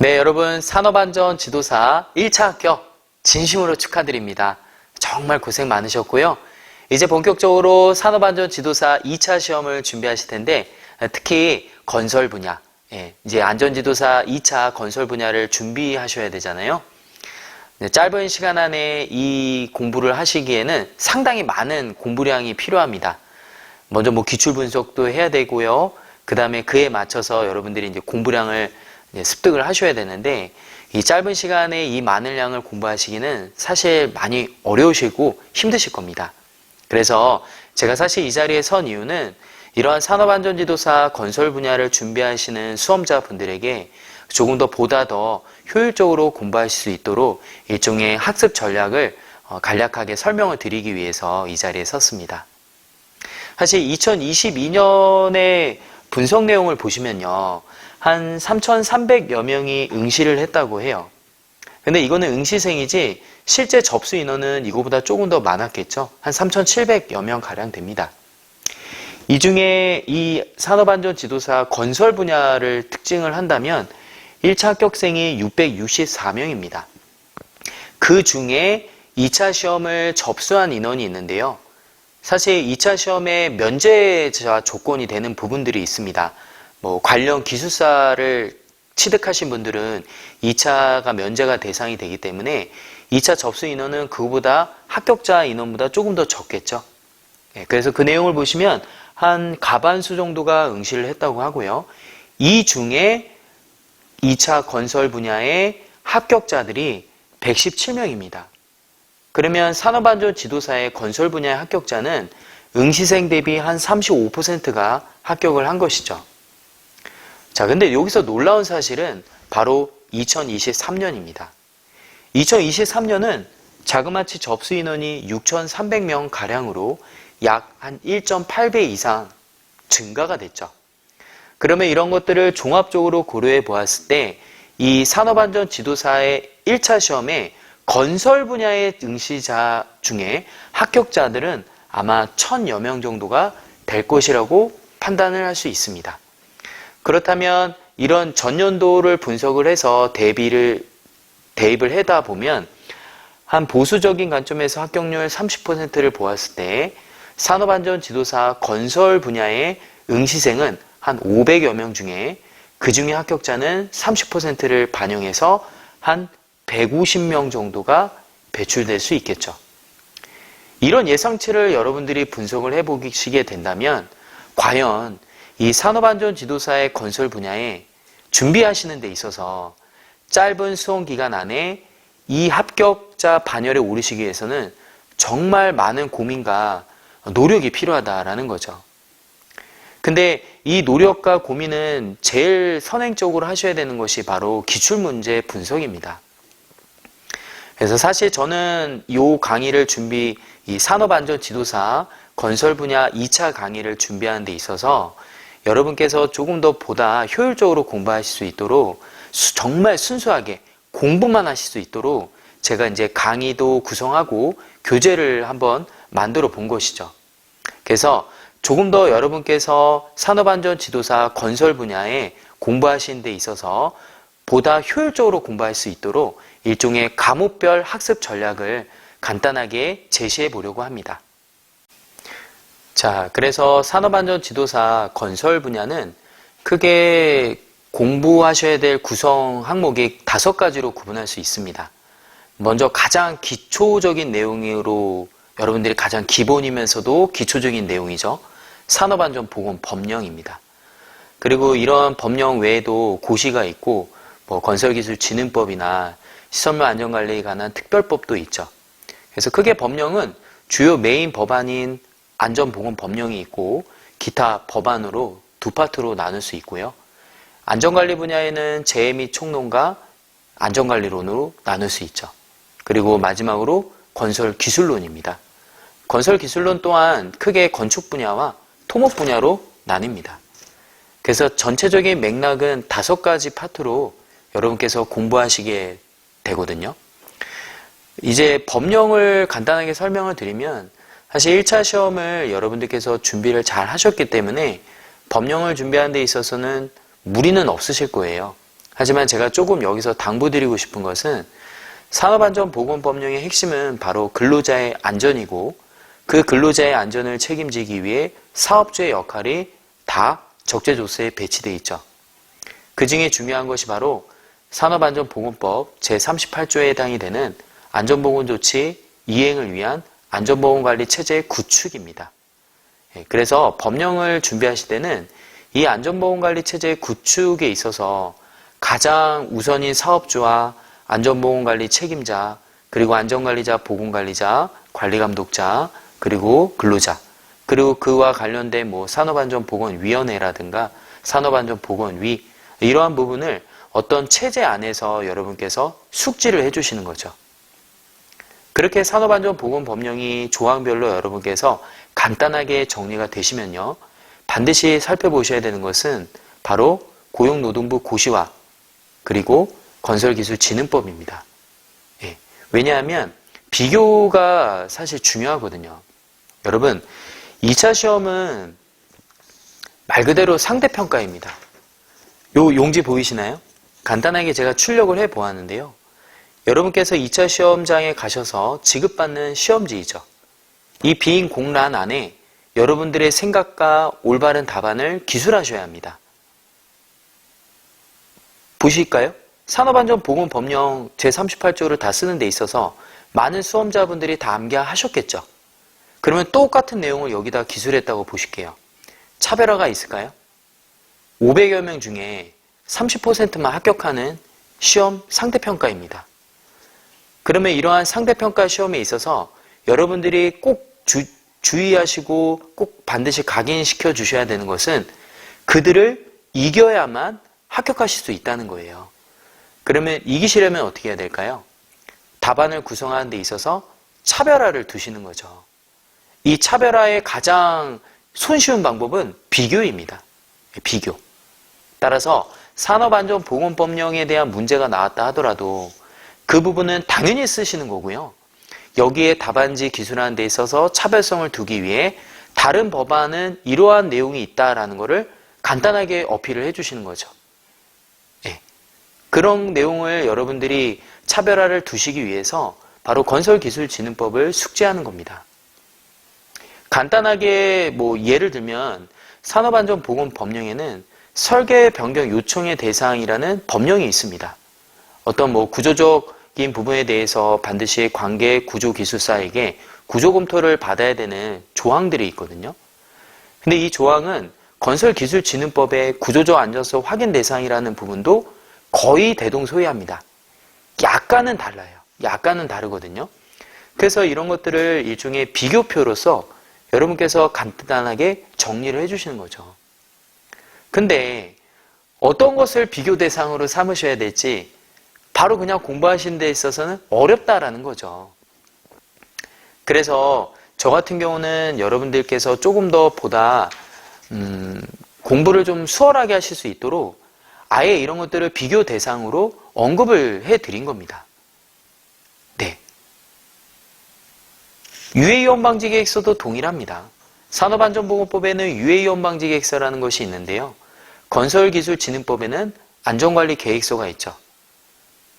네, 여러분 산업안전 지도사 1차 합격 진심으로 축하드립니다. 정말 고생 많으셨고요. 이제 본격적으로 산업안전 지도사 2차 시험을 준비하실 텐데 특히 건설 분야, 예, 이제 안전지도사 2차 건설 분야를 준비하셔야 되잖아요. 네, 짧은 시간 안에 이 공부를 하시기에는 상당히 많은 공부량이 필요합니다. 먼저 뭐 기출 분석도 해야 되고요. 그 다음에 그에 맞춰서 여러분들이 이제 공부량을 습득을 하셔야 되는데 이 짧은 시간에 이 많은 양을 공부하시기는 사실 많이 어려우시고 힘드실 겁니다. 그래서 제가 사실 이 자리에 선 이유는 이러한 산업안전지도사 건설 분야를 준비하시는 수험자분들에게 조금 더 보다 더 효율적으로 공부하실 수 있도록 일종의 학습 전략을 어, 간략하게 설명을 드리기 위해서 이 자리에 섰습니다. 사실 2022년의 분석 내용을 보시면요. 한 3,300여 명이 응시를 했다고 해요. 근데 이거는 응시생이지 실제 접수 인원은 이거보다 조금 더 많았겠죠. 한 3,700여 명 가량 됩니다. 이 중에 이 산업안전 지도사 건설 분야를 특징을 한다면 1차 합격생이 664명입니다. 그 중에 2차 시험을 접수한 인원이 있는데요. 사실 2차 시험에 면제자 조건이 되는 부분들이 있습니다. 뭐 관련 기술사를 취득하신 분들은 2차가 면제가 대상이 되기 때문에 2차 접수 인원은 그보다 합격자 인원보다 조금 더 적겠죠. 예, 그래서 그 내용을 보시면 한 가반수 정도가 응시를 했다고 하고요. 이 중에 2차 건설 분야의 합격자들이 117명입니다. 그러면 산업안전 지도사의 건설 분야의 합격자는 응시생 대비 한 35%가 합격을 한 것이죠. 자, 근데 여기서 놀라운 사실은 바로 2023년입니다. 2023년은 자그마치 접수 인원이 6,300명 가량으로 약 한 1.8배 이상 증가가 됐죠. 그러면 이런 것들을 종합적으로 고려해 보았을 때 이 산업안전 지도사의 1차 시험에 건설 분야의 응시자 중에 합격자들은 아마 천여 명 정도가 될 것이라고 판단을 할 수 있습니다. 그렇다면 이런 전년도를 분석을 해서 대비를 대입을 해다 보면 한 보수적인 관점에서 합격률 30%를 보았을 때 산업안전 지도사 건설 분야의 응시생은 한 500여 명 중에 그 중에 합격자는 30%를 반영해서 한 150명 정도가 배출될 수 있겠죠. 이런 예상치를 여러분들이 분석을 해보시게 된다면 과연 이 산업안전 지도사의 건설 분야에 준비하시는 데 있어서 짧은 수험 기간 안에 이 합격자 반열에 오르시기 위해서는 정말 많은 고민과 노력이 필요하다라는 거죠. 근데 이 노력과 고민은 제일 선행적으로 하셔야 되는 것이 바로 기출문제 분석입니다. 그래서 사실 저는 이 강의를 준비, 이 산업안전 지도사 건설 분야 2차 강의를 준비하는 데 있어서 여러분께서 조금 더 보다 효율적으로 공부하실 수 있도록 수, 정말 순수하게 공부만 하실 수 있도록 제가 이제 강의도 구성하고 교재를 한번 만들어 본 것이죠. 그래서 조금 더 여러분께서 산업안전 지도사 건설 분야에 공부하시는 데 있어서 보다 효율적으로 공부할 수 있도록 일종의 과목별 학습 전략을 간단하게 제시해 보려고 합니다. 자, 그래서 산업안전 지도사 건설 분야는 크게 공부하셔야 될 구성 항목이 다섯 가지로 구분할 수 있습니다. 먼저 가장 기초적인 내용으로 여러분들이 가장 기본이면서도 기초적인 내용이죠. 산업안전보건 법령입니다. 그리고 이런 법령 외에도 고시가 있고 뭐 건설기술진흥법이나 시설물 안전관리에 관한 특별법도 있죠. 그래서 크게 법령은 주요 메인 법안인 안전보건 법령이 있고 기타 법안으로 두 파트로 나눌 수 있고요. 안전관리 분야에는 재해 및 총론과 안전관리론으로 나눌 수 있죠. 그리고 마지막으로 건설 기술론입니다. 건설 기술론 또한 크게 건축 분야와 토목 분야로 나뉩니다. 그래서 전체적인 맥락은 다섯 가지 파트로 여러분께서 공부하시게 되거든요. 이제 법령을 간단하게 설명을 드리면 사실 1차 시험을 여러분들께서 준비를 잘 하셨기 때문에 법령을 준비하는 데 있어서는 무리는 없으실 거예요. 하지만 제가 조금 여기서 당부드리고 싶은 것은 산업안전보건법령의 핵심은 바로 근로자의 안전이고 그 근로자의 안전을 책임지기 위해 사업주의 역할이 다 적재조서에 배치되어 있죠. 그 중에 중요한 것이 바로 산업안전보건법 제38조에 해당이 되는 안전보건조치 이행을 위한 안전보건관리 체제의 구축입니다. 예, 그래서 법령을 준비하실 때는 이 안전보건관리 체제의 구축에 있어서 가장 우선인 사업주와 안전보건관리 책임자, 그리고 안전관리자, 보건관리자, 관리감독자, 그리고 근로자, 그리고 그와 관련된 뭐 산업안전보건위원회라든가 산업안전보건위 이러한 부분을 어떤 체제 안에서 여러분께서 숙지를 해주시는 거죠. 그렇게 산업안전보건법령이 조항별로 여러분께서 간단하게 정리가 되시면요. 반드시 살펴보셔야 되는 것은 바로 고용노동부 고시화 그리고 건설기술진흥법입니다. 예. 왜냐하면 비교가 사실 중요하거든요. 여러분, 2차 시험은 말 그대로 상대평가입니다. 요 용지 보이시나요? 간단하게 제가 출력을 해 보았는데요. 여러분께서 2차 시험장에 가셔서 지급받는 시험지이죠. 이 빈 공란 안에 여러분들의 생각과 올바른 답안을 기술하셔야 합니다. 보실까요? 산업안전보건법령 제38조를 다 쓰는 데 있어서 많은 수험자분들이 다 암기하셨겠죠. 그러면 똑같은 내용을 여기다 기술했다고 보실게요. 차별화가 있을까요? 500여 명 중에 30%만 합격하는 시험 상대평가입니다. 그러면 이러한 상대평가 시험에 있어서 여러분들이 꼭 주, 주의하시고 꼭 반드시 각인시켜 주셔야 되는 것은 그들을 이겨야만 합격하실 수 있다는 거예요. 그러면 이기시려면 어떻게 해야 될까요? 답안을 구성하는 데 있어서 차별화를 두시는 거죠. 이 차별화의 가장 손쉬운 방법은 비교입니다. 비교. 따라서 산업안전보건법령에 대한 문제가 나왔다 하더라도 그 부분은 당연히 쓰시는 거고요. 여기에 답안지 기술하는 데 있어서 차별성을 두기 위해 다른 법안은 이러한 내용이 있다라는 것을 간단하게 어필을 해주시는 거죠. 네. 그런 내용을 여러분들이 차별화를 두시기 위해서 바로 건설기술진흥법을 숙지하는 겁니다. 간단하게 뭐 예를 들면 산업안전보건법령에는 설계 변경 요청의 대상이라는 법령이 있습니다. 어떤 뭐 구조적 인 부분에 대해서 반드시 관계 구조 기술사에게 구조 검토를 받아야 되는 조항들이 있거든요. 근데 이 조항은 건설기술진흥법의 구조적 안전성 확인 대상이라는 부분도 거의 대동소이합니다. 약간은 달라요. 약간은 다르거든요. 그래서 이런 것들을 일종의 비교표로서 여러분께서 간단하게 정리를 해주시는 거죠. 근데 어떤 것을 비교 대상으로 삼으셔야 될지 바로 그냥 공부하시는 데 있어서는 어렵다라는 거죠. 그래서 저 같은 경우는 여러분들께서 조금 더 보다 음, 공부를 좀 수월하게 하실 수 있도록 아예 이런 것들을 비교 대상으로 언급을 해 드린 겁니다. 네. 유해이온 방지 계획서도 동일합니다. 산업안전보건법에는 유해이온 방지 계획서라는 것이 있는데요. 건설기술진흥법에는 안전관리 계획서가 있죠.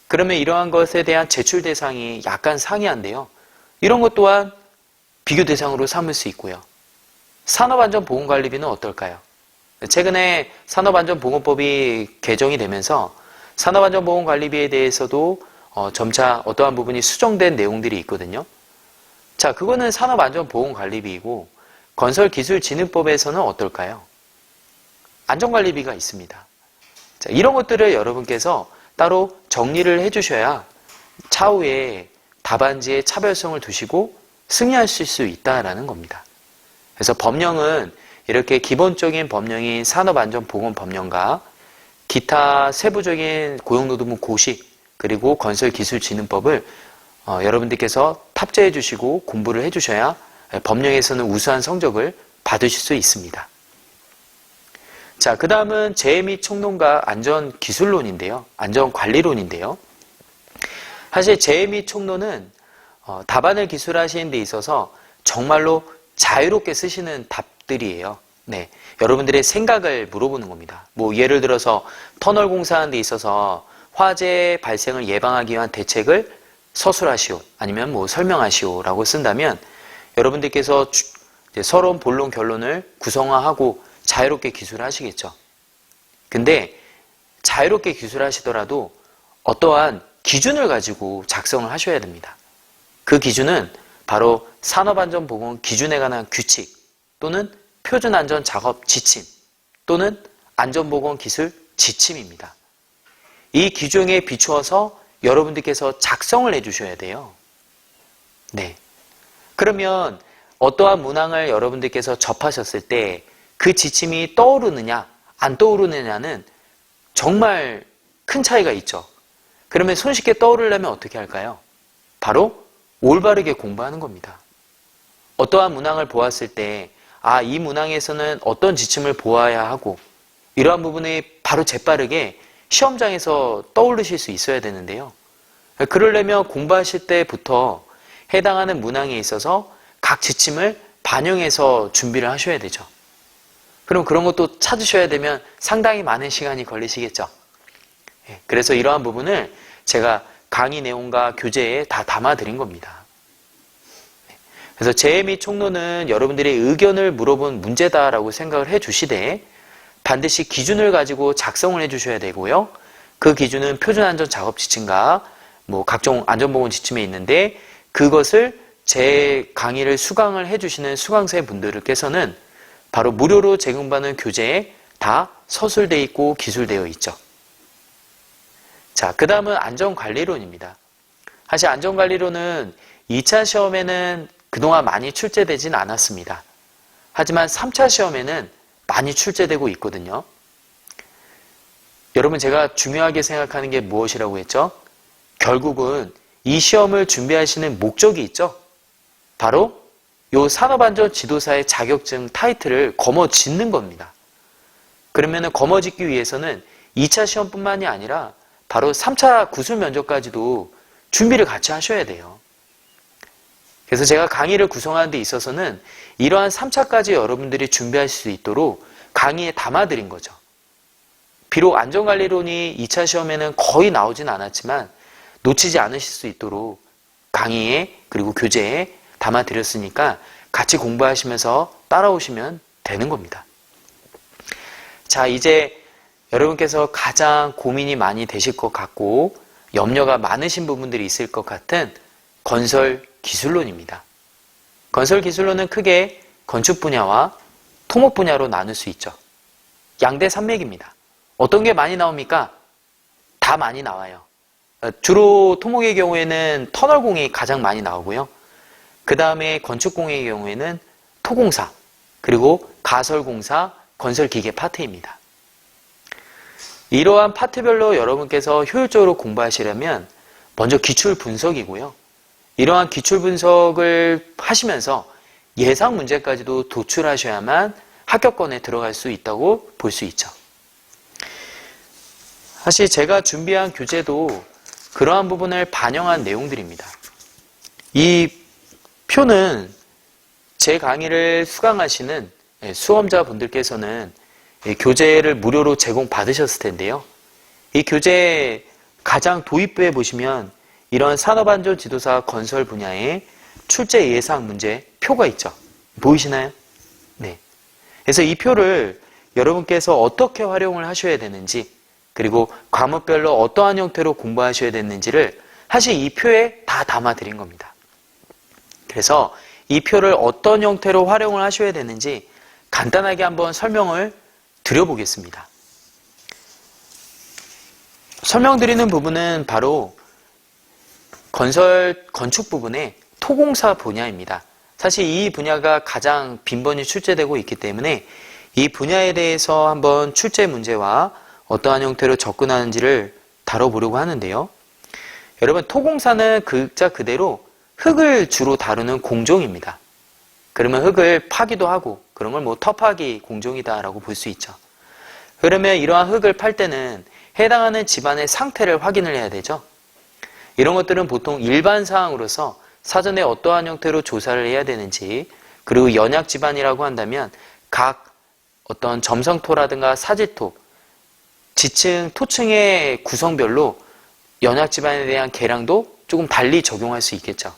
그러면 이러한 것에 대한 제출 대상이 약간 상이한데요. 이런 것 또한 비교 대상으로 삼을 수 있고요. 산업안전보건관리비는 어떨까요? 최근에 산업안전보건법이 개정이 되면서 산업안전보건관리비에 대해서도 어, 점차 어떠한 부분이 수정된 내용들이 있거든요. 자, 그거는 산업안전보건관리비이고 건설기술진흥법에서는 어떨까요? 안전관리비가 있습니다. 자, 이런 것들을 여러분께서 따로 정리를 해주셔야 차후에 답안지의 차별성을 두시고 승리하실 수 있다라는 겁니다. 그래서 법령은 이렇게 기본적인 법령인 산업안전보건법령과 기타 세부적인 고용노동부 고시 그리고 건설기술진흥법을 어, 여러분들께서 탑재해 주시고 공부를 해 주셔야 법령에서는 우수한 성적을 받으실 수 있습니다. 자, 그 다음은 및 총론과 안전기술론인데요. 안전관리론인데요. 사실 및 총론은 어, 답안을 기술하시는 데 있어서 정말로 자유롭게 쓰시는 답들이에요. 네. 여러분들의 생각을 물어보는 겁니다. 뭐 예를 들어서 터널 공사하는 데 있어서 화재 발생을 예방하기 위한 대책을 서술하시오 아니면 뭐 설명하시오라고 쓴다면 여러분들께서 서러운 본론 결론을 구성화하고 자유롭게 기술하시겠죠. 근데 자유롭게 기술하시더라도 어떠한 기준을 가지고 작성을 하셔야 됩니다. 그 기준은 바로 산업안전보건 기준에 관한 규칙 또는 표준안전 작업 지침 또는 안전보건 기술 지침입니다. 이 기준에 비추어서 여러분들께서 작성을 해주셔야 돼요. 네. 그러면 어떠한 문항을 여러분들께서 접하셨을 때 그 지침이 떠오르느냐, 안 떠오르느냐는 정말 큰 차이가 있죠. 그러면 손쉽게 떠오르려면 어떻게 할까요? 바로 올바르게 공부하는 겁니다. 어떠한 문항을 보았을 때, 아, 이 문항에서는 어떤 지침을 보아야 하고, 이러한 부분이 바로 재빠르게 시험장에서 떠오르실 수 있어야 되는데요. 그러려면 공부하실 때부터 해당하는 문항에 있어서 각 지침을 반영해서 준비를 하셔야 되죠. 그럼 그런 것도 찾으셔야 되면 상당히 많은 시간이 걸리시겠죠. 예, 그래서 이러한 부분을 제가 강의 내용과 교재에 다 담아드린 겁니다. 네, 그래서 및 총론은 여러분들의 의견을 물어본 문제다라고 생각을 해주시되 반드시 기준을 가지고 작성을 해주셔야 되고요. 그 기준은 표준 안전 작업 지침과 뭐 각종 안전보건 지침에 있는데 그것을 제 강의를 수강을 해주시는 수강생 분들께서는 바로 무료로 제공받는 교재에 다 서술되어 있고 기술되어 있죠. 자, 그 다음은 안전관리론입니다. 사실 안전관리론은 2차 시험에는 그동안 많이 출제되진 않았습니다. 하지만 3차 시험에는 많이 출제되고 있거든요. 여러분 제가 중요하게 생각하는 게 무엇이라고 했죠? 결국은 이 시험을 준비하시는 목적이 있죠. 바로 요 산업안전 지도사의 자격증 타이틀을 거머짓는 겁니다. 그러면은 거머짓기 위해서는 2차 시험뿐만이 아니라 바로 3차 구술 면접까지도 준비를 같이 하셔야 돼요. 그래서 제가 강의를 구성하는 데 있어서는 이러한 3차까지 여러분들이 준비하실 수 있도록 강의에 담아드린 거죠. 비록 안전관리론이 2차 시험에는 거의 나오진 않았지만 놓치지 않으실 수 있도록 강의에 그리고 교재에 담아 드렸으니까 같이 공부하시면서 따라오시면 되는 겁니다. 자, 이제 여러분께서 가장 고민이 많이 되실 것 같고 염려가 많으신 부분들이 있을 것 같은 건설 기술론입니다. 건설 기술론은 크게 건축 분야와 토목 분야로 나눌 수 있죠. 양대 산맥입니다. 어떤 게 많이 나옵니까? 다 많이 나와요. 어, 주로 토목의 경우에는 터널공이 가장 많이 나오고요. 그 다음에 건축공의 경우에는 토공사, 그리고 가설공사, 건설기계 파트입니다. 이러한 파트별로 여러분께서 효율적으로 공부하시려면 먼저 기출 분석이고요. 이러한 기출 분석을 하시면서 예상 문제까지도 도출하셔야만 합격권에 들어갈 수 있다고 볼 수 있죠. 사실 제가 준비한 교재도 그러한 부분을 반영한 내용들입니다. 이 표는 제 강의를 수강하시는 수험자분들께서는 교재를 무료로 제공받으셨을 텐데요. 이 교재 가장 도입부에 보시면 이런 산업안전 지도사 건설 분야의 출제 예상 문제 표가 있죠. 보이시나요? 네. 그래서 이 표를 여러분께서 어떻게 활용을 하셔야 되는지 그리고 과목별로 어떠한 형태로 공부하셔야 되는지를 사실 이 표에 다 담아 드린 겁니다. 그래서 이 표를 어떤 형태로 활용을 하셔야 되는지 간단하게 한번 설명을 드려보겠습니다. 설명드리는 부분은 바로 건설, 건축 부분의 토공사 분야입니다. 사실 이 분야가 가장 빈번히 출제되고 있기 때문에 이 분야에 대해서 한번 출제 문제와 어떠한 형태로 접근하는지를 다뤄보려고 하는데요. 여러분, 토공사는 글자 그대로 흙을 주로 다루는 공종입니다. 그러면 흙을 파기도 하고 그런 걸 뭐 터파기 공종이다라고 볼 수 있죠. 그러면 이러한 흙을 팔 때는 해당하는 집안의 상태를 확인을 해야 되죠. 이런 것들은 보통 일반 사항으로서 사전에 어떠한 형태로 조사를 해야 되는지 그리고 연약 집안이라고 한다면 각 어떤 점성토라든가 사지토, 지층, 토층의 구성별로 연약 지반에 대한 계량도 조금 달리 적용할 수 있겠죠.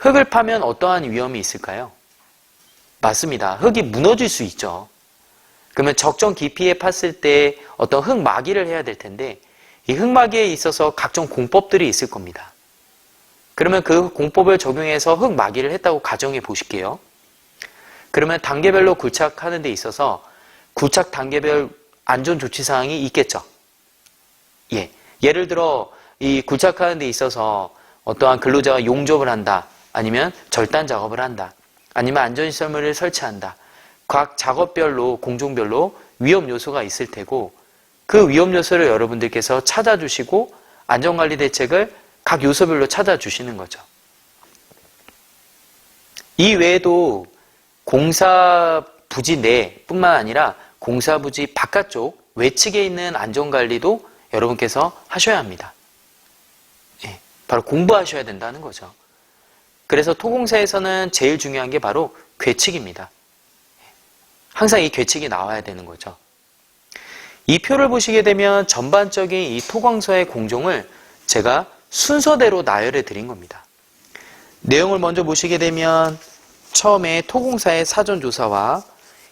흙을 파면 어떠한 위험이 있을까요? 맞습니다. 흙이 무너질 수 있죠. 그러면 적정 깊이에 팠을 때 어떤 흙마기를 해야 될 텐데 이 흙마기에 있어서 각종 공법들이 있을 겁니다. 그러면 그 공법을 적용해서 흙마기를 했다고 가정해 보실게요. 그러면 단계별로 굴착하는 데 있어서 굴착 단계별 안전 조치 사항이 있겠죠. 예. 예를 들어 이 굴착하는 데 있어서 어떠한 근로자가 용접을 한다. 아니면 절단 작업을 한다. 아니면 안전시설물을 설치한다. 각 작업별로 공종별로 위험 요소가 있을 테고 그 위험 요소를 여러분들께서 찾아주시고 안전관리 대책을 각 요소별로 찾아주시는 거죠. 이 외에도 공사 부지 내뿐만 아니라 공사 부지 바깥쪽 외측에 있는 안전관리도 여러분께서 하셔야 합니다. 예, 바로 공부하셔야 된다는 거죠. 그래서 토공사에서는 제일 중요한 게 바로 괴측입니다. 항상 이 괴측이 나와야 되는 거죠. 이 표를 보시게 되면 전반적인 이 토광서의 공종을 제가 순서대로 나열해 드린 겁니다. 내용을 먼저 보시게 되면 처음에 토공사의 사전조사와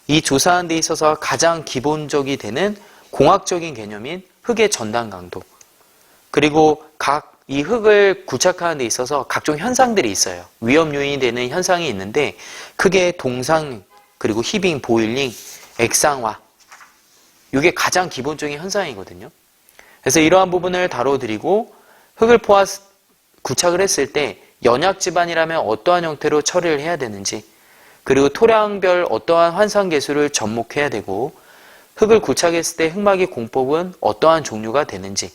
이 조사하는 데 있어서 가장 기본적이 되는 공학적인 개념인 흙의 전단 강도 그리고 각 이 흙을 구착하는 데 있어서 각종 현상들이 있어요. 위험 요인이 되는 현상이 있는데 크게 동상 그리고 히빙, 보일링, 액상화 이게 가장 기본적인 현상이거든요. 그래서 이러한 부분을 다뤄드리고 흙을 포화 구착을 했을 때 연약 집안이라면 어떠한 형태로 처리를 해야 되는지 그리고 토량별 어떠한 환상 개수를 접목해야 되고 흙을 구착했을 때 흙막이 공법은 어떠한 종류가 되는지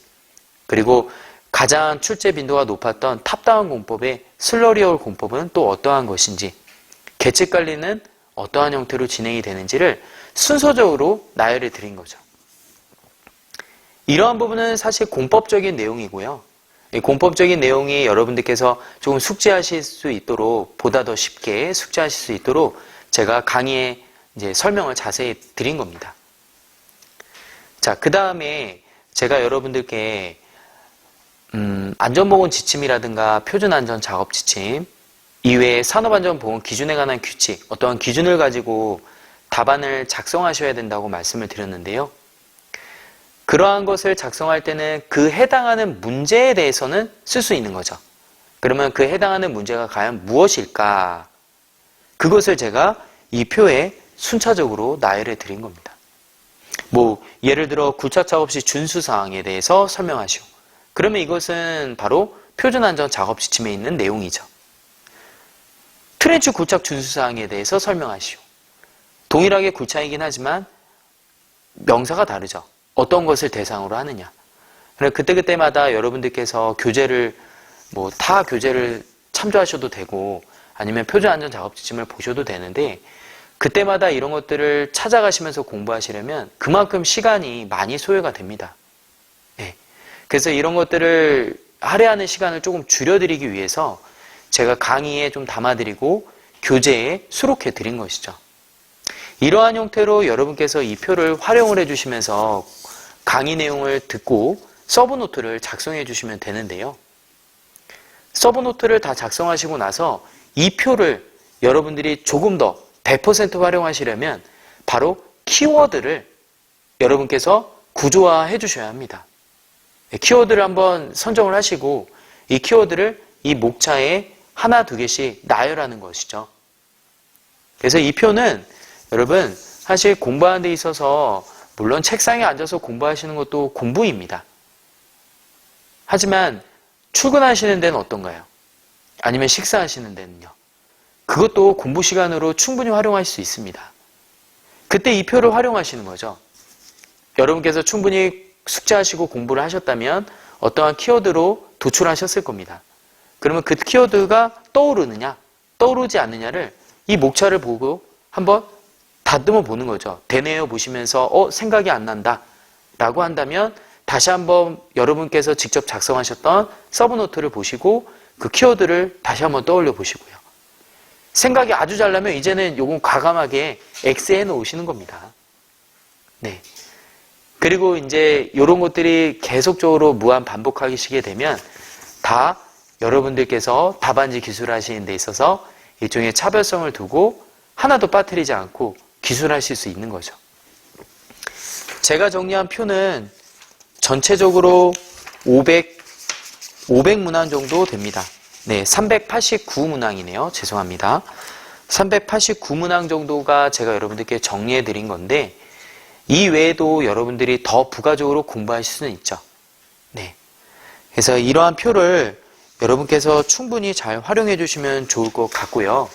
그리고 가장 출제 빈도가 높았던 탑다운 공법의 슬러리얼 공법은 또 어떠한 것인지 계측 관리는 어떠한 형태로 진행이 되는지를 순서적으로 나열해 드린 거죠. 이러한 부분은 사실 공법적인 내용이고요. 공법적인 내용이 여러분들께서 조금 숙지하실 수 있도록 보다 더 쉽게 숙지하실 수 있도록 제가 강의에 이제 설명을 자세히 드린 겁니다. 자, 그 다음에 제가 여러분들께 음, 안전보건 지침이라든가 표준 안전 작업 지침 이외에 산업안전보건 기준에 관한 규칙, 어떠한 기준을 가지고 답안을 작성하셔야 된다고 말씀을 드렸는데요. 그러한 것을 작성할 때는 그 해당하는 문제에 대해서는 쓸 수 있는 거죠. 그러면 그 해당하는 문제가 과연 무엇일까? 그것을 제가 이 표에 순차적으로 나열해 드린 겁니다. 뭐, 예를 들어 굴착 작업 시 준수 사항에 대해서 설명하시오. 그러면 이것은 바로 표준 안전 작업 지침에 있는 내용이죠. 트렌치 굴착 준수사항에 대해서 설명하시오. 동일하게 굴착이긴 하지만 명사가 다르죠. 어떤 것을 대상으로 하느냐. 그때그때마다 여러분들께서 교재를 뭐 타 교재를 참조하셔도 되고 아니면 표준 안전 작업 지침을 보셔도 되는데 그때마다 이런 것들을 찾아가시면서 공부하시려면 그만큼 시간이 많이 소요가 됩니다. 네. 그래서 이런 것들을 할애하는 시간을 조금 줄여드리기 위해서 제가 강의에 좀 담아드리고 교재에 수록해 드린 것이죠. 이러한 형태로 여러분께서 이 표를 활용을 해주시면서 강의 내용을 듣고 서브 노트를 작성해 주시면 되는데요. 서브 노트를 다 작성하시고 나서 이 표를 여러분들이 조금 더 100% 활용하시려면 바로 키워드를 여러분께서 구조화해 주셔야 합니다. 네, 키워드를 한번 선정을 하시고 이 키워드를 이 목차에 하나 두 개씩 나열하는 것이죠. 그래서 이 표는 여러분 사실 공부하는 데 있어서 물론 책상에 앉아서 공부하시는 것도 공부입니다. 하지만 출근하시는 데는 어떤가요? 아니면 식사하시는 데는요? 그것도 공부 시간으로 충분히 활용할 수 있습니다. 그때 이 표를 활용하시는 거죠. 여러분께서 충분히 숙제하시고 공부를 하셨다면 어떠한 키워드로 도출하셨을 겁니다. 그러면 그 키워드가 떠오르느냐, 떠오르지 않느냐를 이 목차를 보고 한번 다듬어 보는 거죠. 되뇌어 보시면서 어 생각이 안 난다 라고 한다면 다시 한번 여러분께서 직접 작성하셨던 서브노트를 보시고 그 키워드를 다시 한번 떠올려 보시고요. 생각이 아주 잘 나면 이제는 요건 과감하게 X해 놓으시는 겁니다. 네. 그리고 이제 이런 것들이 계속적으로 무한 반복하시게 되면 다 여러분들께서 답안지 기술하시는 데 있어서 일종의 차별성을 두고 하나도 빠뜨리지 않고 기술하실 수 있는 거죠. 제가 정리한 표는 전체적으로 500, 500문항 정도 됩니다. 네, 389문항이네요. 죄송합니다. 389문항 정도가 제가 여러분들께 정리해 드린 건데, 이 외에도 여러분들이 더 부가적으로 공부하실 수는 있죠. 네. 그래서 이러한 표를 여러분께서 충분히 잘 활용해 주시면 좋을 것 같고요.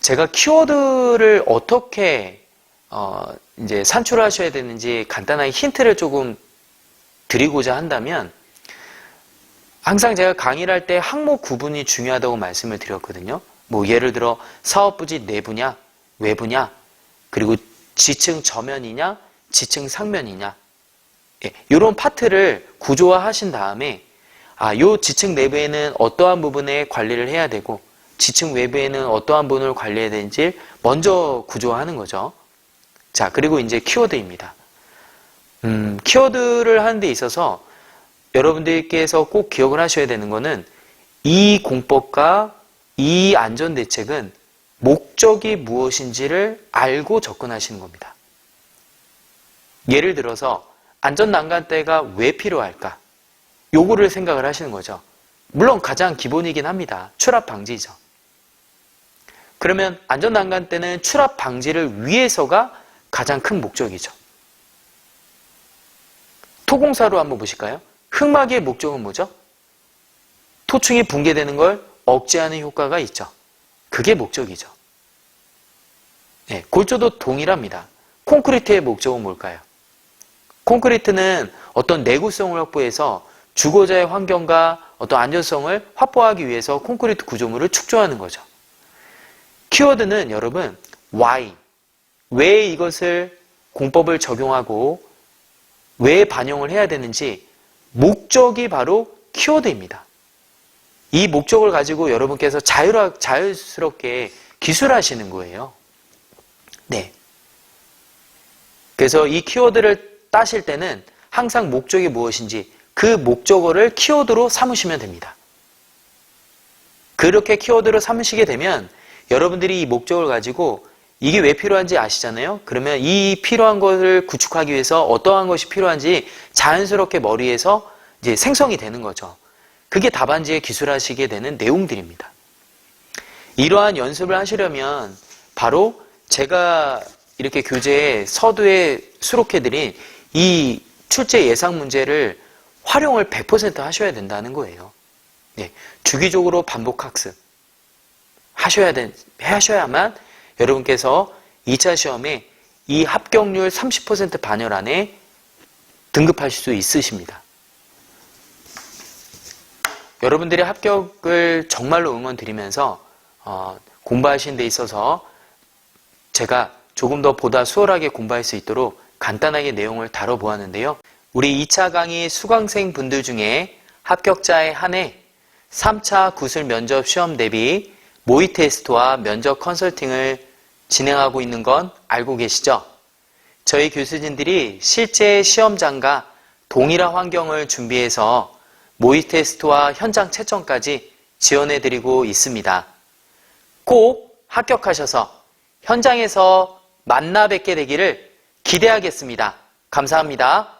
제가 키워드를 어떻게 어, 이제 산출하셔야 되는지 간단하게 힌트를 조금 드리고자 한다면 항상 제가 강의를 할 때 항목 구분이 중요하다고 말씀을 드렸거든요. 뭐 예를 들어 사업 부지 내부냐, 외부냐, 그리고 지층 저면이냐, 지층 상면이냐, 예, 이런 파트를 구조화 하신 다음에 아, 요 지층 내부에는 어떠한 부분에 관리를 해야 되고 지층 외부에는 어떠한 부분을 관리해야 되는지 먼저 구조화하는 거죠. 자, 그리고 이제 키워드입니다. 음, 키워드를 하는 데 있어서 여러분들께서 꼭 기억을 하셔야 되는 거는 이 공법과 이 안전대책은 목적이 무엇인지를 알고 접근하시는 겁니다. 예를 들어서 안전난간대가 왜 필요할까? 요거를 생각을 하시는 거죠. 물론 가장 기본이긴 합니다. 추락 방지죠. 그러면 안전난간대는 추락 방지를 위해서가 가장 큰 목적이죠. 토공사로 한번 보실까요? 흑막의 목적은 뭐죠? 토층이 붕괴되는 걸 억제하는 효과가 있죠. 그게 목적이죠. 네, 골조도 동일합니다. 콘크리트의 목적은 뭘까요? 콘크리트는 어떤 내구성을 확보해서 주거자의 환경과 어떤 안전성을 확보하기 위해서 콘크리트 구조물을 축조하는 거죠. 키워드는 여러분 why 왜 이것을 공법을 적용하고 왜 반영을 해야 되는지 목적이 바로 키워드입니다. 이 목적을 가지고 여러분께서 자유라, 자유스럽게 기술하시는 거예요. 네. 그래서 이 키워드를 따실 때는 항상 목적이 무엇인지 그 목적어를 키워드로 삼으시면 됩니다. 그렇게 키워드로 삼으시게 되면 여러분들이 이 목적을 가지고 이게 왜 필요한지 아시잖아요? 그러면 이 필요한 것을 구축하기 위해서 어떠한 것이 필요한지 자연스럽게 머리에서 이제 생성이 되는 거죠. 그게 답안지에 기술하시게 되는 내용들입니다. 이러한 연습을 하시려면 바로 제가 이렇게 교재에 서두에 수록해드린 이 출제 예상 문제를 활용을 100% 하셔야 된다는 거예요. 네, 주기적으로 반복 학습 하셔야 된, 하셔야만 여러분께서 2차 시험에 이 합격률 30% 반열 안에 등급하실 수 있으십니다. 여러분들의 합격을 정말로 응원 드리면서 어, 공부하시는 데 있어서 제가 조금 더 보다 수월하게 공부할 수 있도록 간단하게 내용을 다뤄보았는데요. 우리 2차 강의 수강생 분들 중에 합격자에 한해 3차 구술 면접 시험 대비 모의 테스트와 면접 컨설팅을 진행하고 있는 건 알고 계시죠? 저희 교수진들이 실제 시험장과 동일한 환경을 준비해서 모의 테스트와 현장 채점까지 지원해드리고 있습니다. 꼭 합격하셔서 현장에서 만나 뵙게 되기를 기대하겠습니다. 감사합니다.